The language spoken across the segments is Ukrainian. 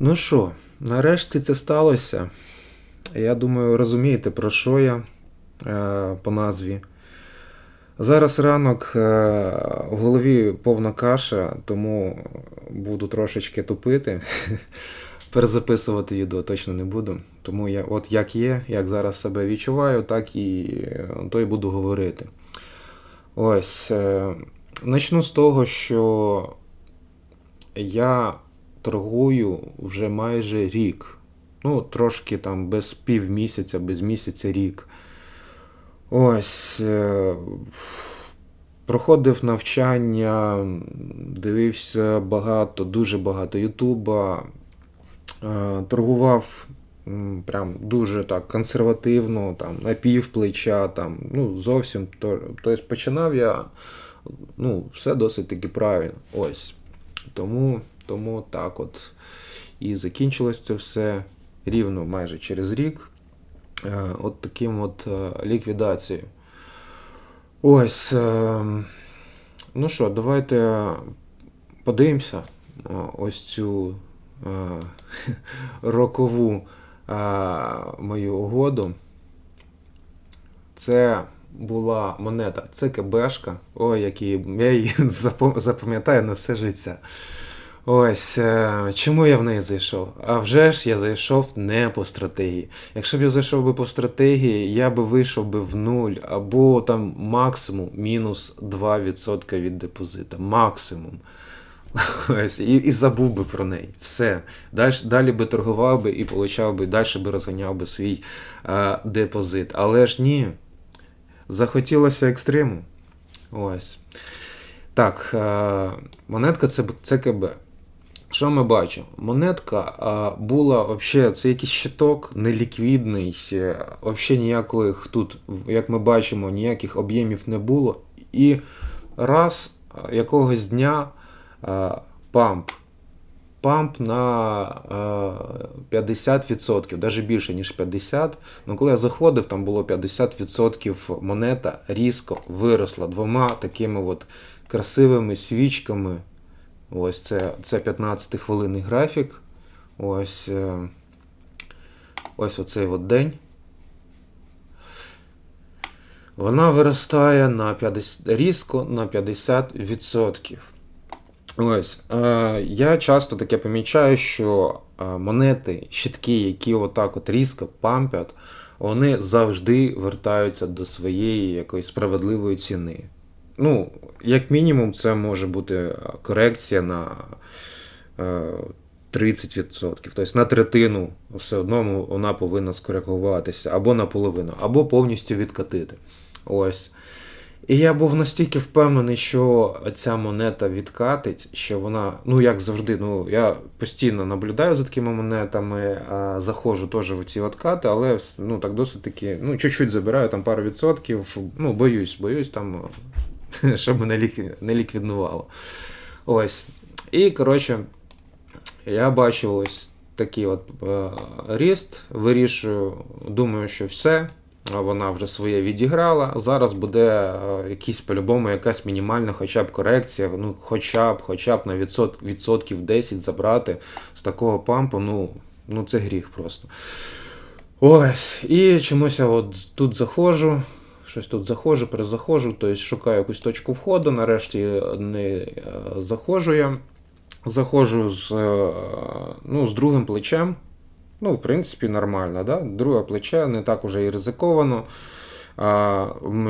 Ну що, нарешті це сталося. Я думаю, розумієте, про що я е, по назві. Зараз ранок е, в голові повна каша, тому буду трошечки тупити. Перезаписувати відео точно не буду. Тому я от як є, як зараз себе відчуваю, так і то й буду говорити. Ось. Е, начну з того, що я торгую вже майже рік. Ну, трошки там без півмісяця, без місяця рік. Ось. е, Проходив навчання, дивився багато, дуже багато Ютуба, е, торгував прям дуже так консервативно, там, на пів плеча, там, ну, зовсім. Тобто починав я ну, все досить таки правильно. Ось. Тому, тому так от. І закінчилось це все рівно майже через рік. Е, От таким от е, ліквідацією. Ось. е, Ну що, давайте подивимося ось цю рокову мою угоду. Це була монета ЦКБшка. Ой, який я її запам'ятаю на все життя. Ось е, чому я в неї зайшов? А вже ж я зайшов не по стратегії. Якщо б я зайшов би по стратегії, я би вийшов би в нуль або там максимум мінус 2% від депозита. Максимум. Ось, і, і забув би про неї. Все. Далі, далі би торгував би і получав би, далі би розганяв би свій е, депозит. Але ж ні. Захотілося екстриму. Ось. Так, е, монетка це ЦКБ. Що ми бачимо? Монетка а, була взагалі, це якийсь щиток неліквідний, взагалі ніяких тут, як ми бачимо, ніяких об'ємів не було. І раз якогось дня а, памп. Памп на е, 50%, навіть більше, ніж 50%. Ну, коли я заходив, там було 50% монета різко виросла двома такими от красивими свічками. Ось це, це 15 хвилинний графік. Ось, е, ось оцей от день. Вона виростає на 50, різко на 50%. Ось. Е, я часто таке помічаю, що е, монети, щитки, які отак от різко пампять, вони завжди вертаються до своєї якоїсь справедливої ціни. Ну, як мінімум, це може бути е, корекція на е, 30%. Тобто на третину все одно вона повинна скоригуватися, або наполовину, або повністю відкатити. Ось. І я був настільки впевнений, що ця монета відкатить, що вона, ну як завжди, ну я постійно наблюдаю за такими монетами, а, заходжу теж в ці откати, але ну так досить таки, ну чуть-чуть забираю там пару відсотків, ну боюсь, боюсь там, щоб мене не ліквіднувало. Ось. І коротше, я бачу ось такий от е, ріст, вирішую, думаю, що все. Вона вже своє відіграла. Зараз буде е, якийсь по-любому якась мінімальна хоча б корекція, ну хоча б, хоча б на відсот, відсотків 10 забрати з такого пампу, ну, ну це гріх просто. Ось. І чомусь я от тут заходжу, щось тут заходжу, перезаходжу, тобто шукаю якусь точку входу, нарешті не е, заходжу я. Заходжу з, е, ну, з другим плечем. Ну, в принципі, нормально, да? Друге плече не так уже і ризиковано.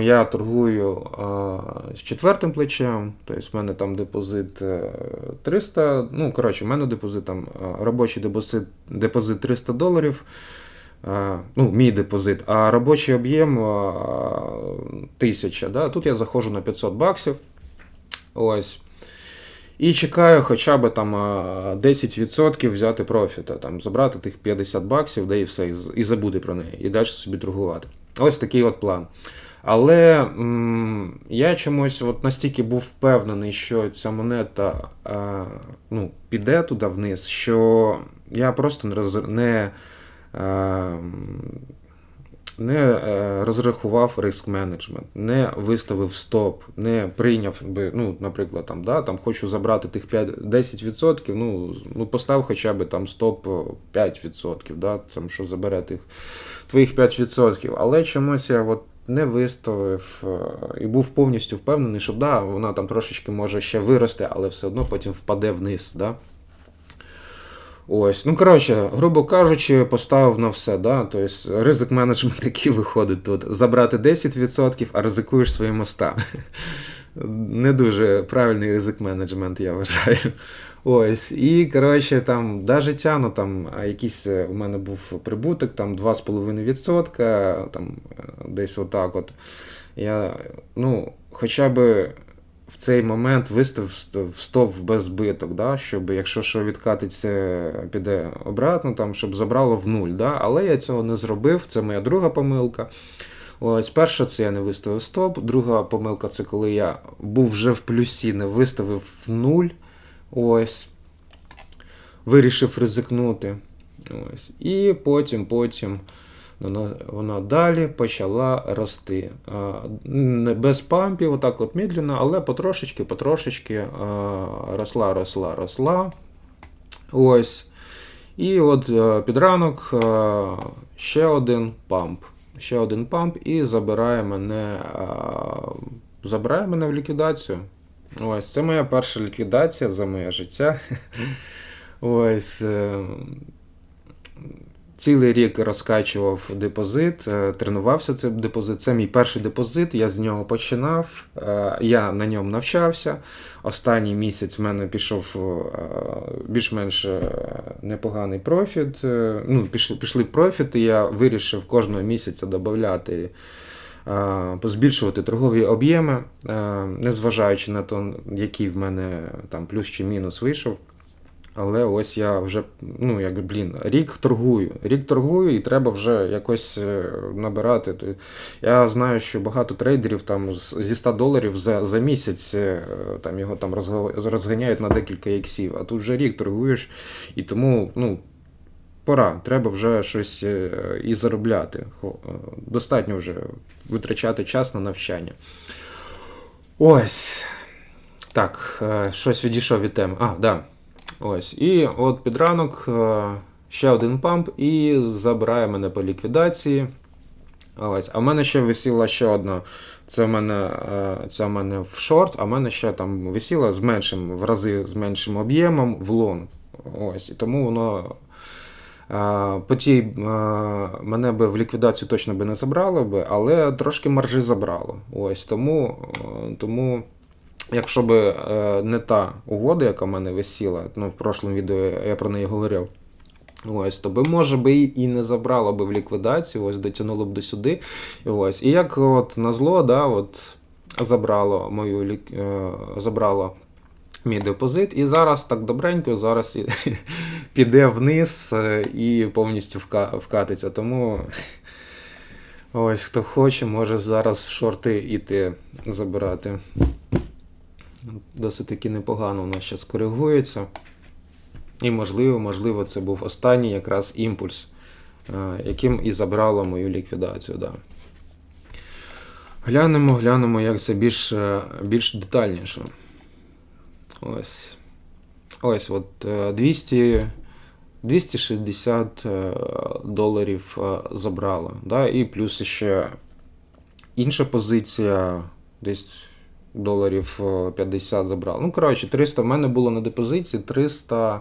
Я торгую з четвертим плечем, тобто в мене там депозит е, 300. Ну, коротше, в мене депозит там робочий депозит, депозит 300 доларів. А, ну, мій депозит, а робочий об'єм а, 1000. Да? Тут я заходжу на 500 баксів. Ось. І чекаю хоча б там 10% взяти профіта, там, забрати тих 50 баксів, де і все, і забути про неї, і далі собі торгувати. Ось такий от план. Але м, я чомусь от настільки був впевнений, що ця монета а, ну, піде туди вниз, що я просто не, не, а, м, не е, розрахував риск менеджмент, не виставив стоп, не прийняв би, ну, наприклад, там, да, там хочу забрати тих 5, 10%, ну, ну постав хоча б там стоп е, 5%, да, там, що забере тих твоїх 5%. Але чомусь я от не виставив е, і був повністю впевнений, що да, вона там трошечки може ще вирости, але все одно потім впаде вниз. Да? Ось, ну коротше, грубо кажучи, поставив на все. Да? Тобто ризик менеджмент який виходить тут. Забрати 10%, а ризикуєш своїм 100. Не дуже правильний ризик менеджмент, я вважаю. Ось, і коротше, там да, життя, ну там якийсь е, у мене був прибуток, там 2,5%, там е, десь отак от. Я, ну, хоча б в цей момент вистав в стоп без збиток, да, щоб якщо що відкатиться, піде обратно, там, щоб забрало в нуль. Да, Але я цього не зробив, це моя друга помилка. Ось перша це я не виставив стоп. Друга помилка це коли я був вже в плюсі, не виставив в нуль. Ось. Вирішив ризикнути. Ось. І потім, потім вона, вона далі почала рости. Не без пампів, отак от медленно, але потрошечки, потрошечки росла, росла, росла. Ось. І от під ранок ще один памп. Ще один памп і забирає мене, забирає мене в ліквідацію. Ось, це моя перша ліквідація за моє життя. Ось. Цілий рік розкачував депозит, е, тренувався цей депозит. Це мій перший депозит, я з нього починав, е, я на ньому навчався. Останній місяць в мене пішов е, більш-менш непоганий профіт. Ну, пішли, пішли профіти, я вирішив кожного місяця додати. Збільшувати торгові об'єми, незважаючи на те, який в мене там плюс чи мінус вийшов. Але ось я вже, ну як блін, рік торгую. Рік торгую і треба вже якось е, набирати. Я знаю, що багато трейдерів там зі 100 доларів за, за місяць е, там його там розганяють на декілька іксів, а тут вже рік торгуєш, і тому ну, пора, треба вже щось е, і заробляти. Достатньо вже витрачати час на навчання. Ось. Так, щось відійшов від теми. А, да. Ось. І от під ранок е, ще один памп і забирає мене по ліквідації. Ось. А в мене ще висіла ще одна. Це в мене, е, це в мене в шорт, а в мене ще там висіла з меншим, в рази з меншим об'ємом в лонг. Ось. І тому воно. е, По тій мене би в ліквідацію точно би не забрало би, але трошки маржі забрало. Ось тому, тому Якщо б е, не та угода, яка в мене висіла, ну в прошлому відео я про неї говорив. Ось, то би, може би і не забрало би в ліквідацію, ось дотягнуло б до сюди. Ось. І як от на да, от забрало мою лік... е, забрало мій депозит, і зараз так добренько, зараз і, піде вниз е, і повністю вка... вкатиться. Тому ось хто хоче, може зараз в шорти іти забирати. Досить таки непогано у нас зараз коригується. І можливо, можливо, це був останній якраз імпульс, е, яким і забрало мою ліквідацію. Да. Глянемо, глянемо, як це більш, е, більш детальніше. Ось. Ось, от е, 200, 260 е, доларів е, забрало. Да? І плюс ще інша позиція десь доларів е, 50 забрав. Ну, коротше, 300 в мене було на депозиції 300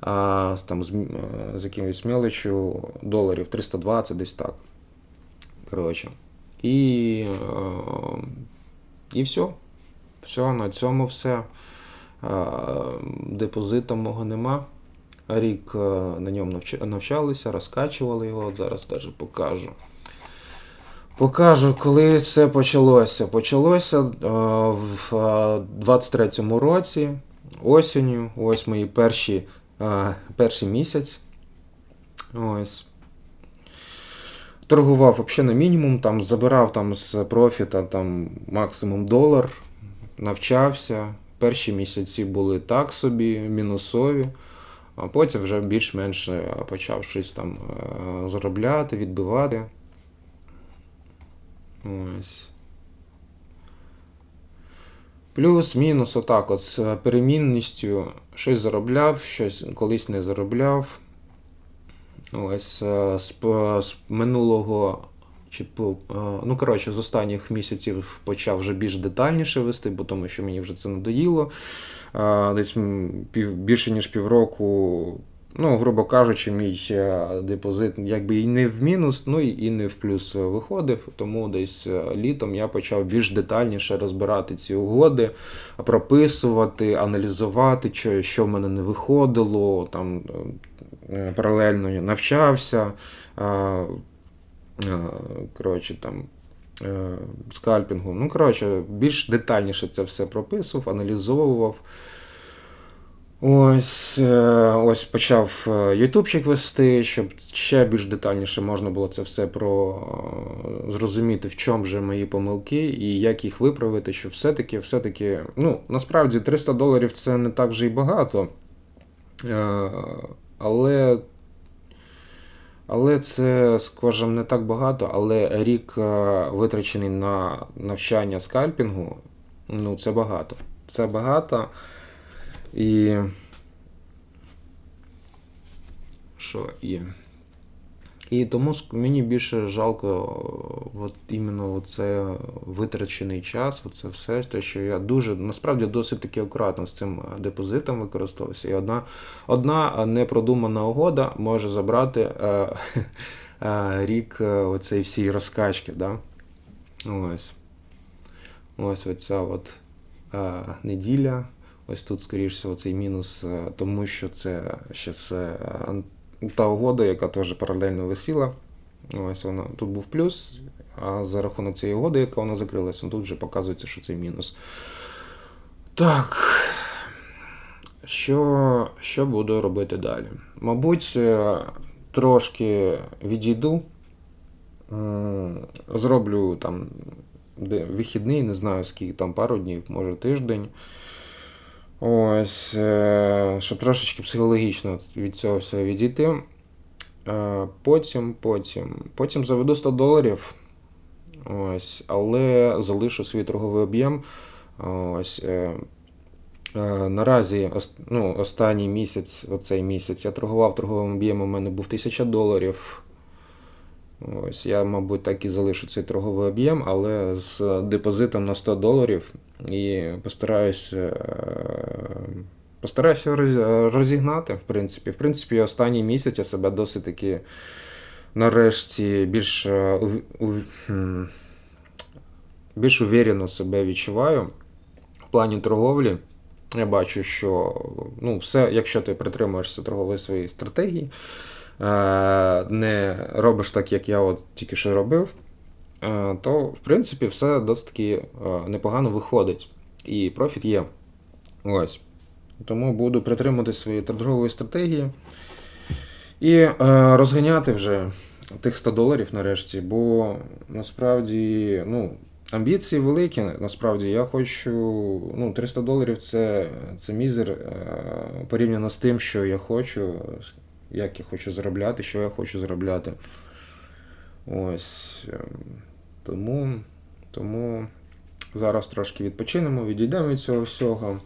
а, там, з, е, з якимось мелочю доларів, 320 десь так. Коротше. І, е, і все. Все, на цьому все. Е, Депозита мого нема. Рік е, на ньому навчалися, розкачували його. От зараз теж покажу. Покажу, коли все почалося. Почалося е, в е, 23-му році, осінню, ось мої перші, е, перший місяць. Ось. Торгував взагалі на мінімум, там забирав там з профіта там, максимум долар, навчався. Перші місяці були так собі, мінусові, а потім вже більш-менш е, почав щось там е, заробляти, відбивати. Ось. Плюс-мінус, отак, от з перемінністю щось заробляв, щось колись не заробляв. Ось е, з, з минулого, чи е, ну коротше, з останніх місяців почав вже більш детальніше вести, бо тому що мені вже це надоїло. Е, Десь пів, більше ніж півроку, ну, грубо кажучи, мій е, депозит якби і не в мінус, ну і не в плюс виходив. Тому десь е, літом я почав більш детальніше розбирати ці угоди, прописувати, аналізувати, що, що в мене не виходило. Там е, паралельно я навчався. Коротше, там. Скальпінгу. Ну, коротше, більш детальніше це все прописував, аналізовував. Ось, е, ось почав е, ютубчик вести, щоб ще більш детальніше можна було це все про е, зрозуміти, в чому же мої помилки і як їх виправити, що все-таки, все-таки, ну, насправді 300 доларів це не так вже й багато. Але, але це, скажімо, не так багато, але рік витрачений на навчання скальпінгу, ну, це багато. Це багато. І. Що і. І тому мені більше жалко от іменно це витрачений час, оце все, те, що я дуже насправді досить таки акуратно з цим е, депозитом використовувався. І одна, одна е, непродумана угода може забрати е, е, рік е, оцей всій розкачки. Да? Ось. Ось оця от е, неділя. Ось тут, скоріш всього, цей мінус, е, тому що це ще це та угода, яка теж паралельно висіла. Ось вона тут був плюс, а за рахунок цієї угоди, яка вона закрилася, тут вже показується, що це мінус. Так. Що, що буду робити далі? Мабуть, е, трошки відійду. Зроблю там вихідний, не знаю скільки, там пару днів, може тиждень. Ось, е, щоб трошечки психологічно від цього всього відійти. Е, Потім, потім, потім заведу 100 доларів. Ось, але залишу свій торговий об'єм. Ось, е, наразі ну, останній місяць, оцей місяць, я торгував торговим об'ємом, у мене був 1000 доларів. Ось, я, мабуть, так і залишу цей торговий об'єм, але з депозитом на 100 доларів і постараюсь, е, постараюся розігнати, в принципі. В принципі, останній місяць я себе досить таки нарешті більш, е, більш уверено себе відчуваю в плані торговлі. Я бачу, що ну, все, якщо ти притримуєшся торгової своєї стратегії, е, не робиш так, як я от тільки що робив, то в принципі все досить таки е, непогано виходить. І профіт є. Ось. Тому буду притримувати свої торгової стратегії і е, розганяти вже тих 100 доларів нарешті, бо насправді, ну. Амбіції великі, насправді я хочу. Ну, 300 доларів це, це мізер е, порівняно з тим, що я хочу, як я хочу заробляти, що я хочу заробляти. Ось. Тому, тому зараз трошки відпочинемо, відійдемо від цього всього.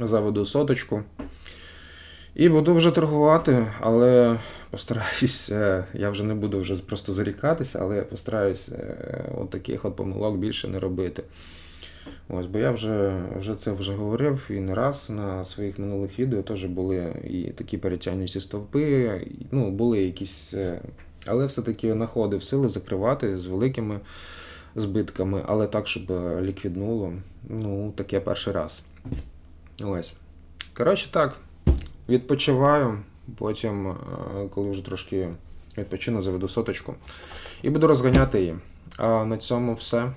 Заведу соточку. І буду вже торгувати, але постараюсь, е, я вже не буду вже просто зарікатися, але постараюсь е, от таких от помилок більше не робити. Ось, бо я вже, вже це вже говорив і не раз на своїх минулих відео теж були і такі перетягнуті стовпи, ну, були якісь. Але все-таки знаходив сили закривати з великими збитками, але так, щоб е, ліквіднуло. Ну, таке перший раз. Ось. Коротше так, відпочиваю. Потім, е, коли вже трошки відпочину, заведу соточку. І буду розганяти її. А на цьому все.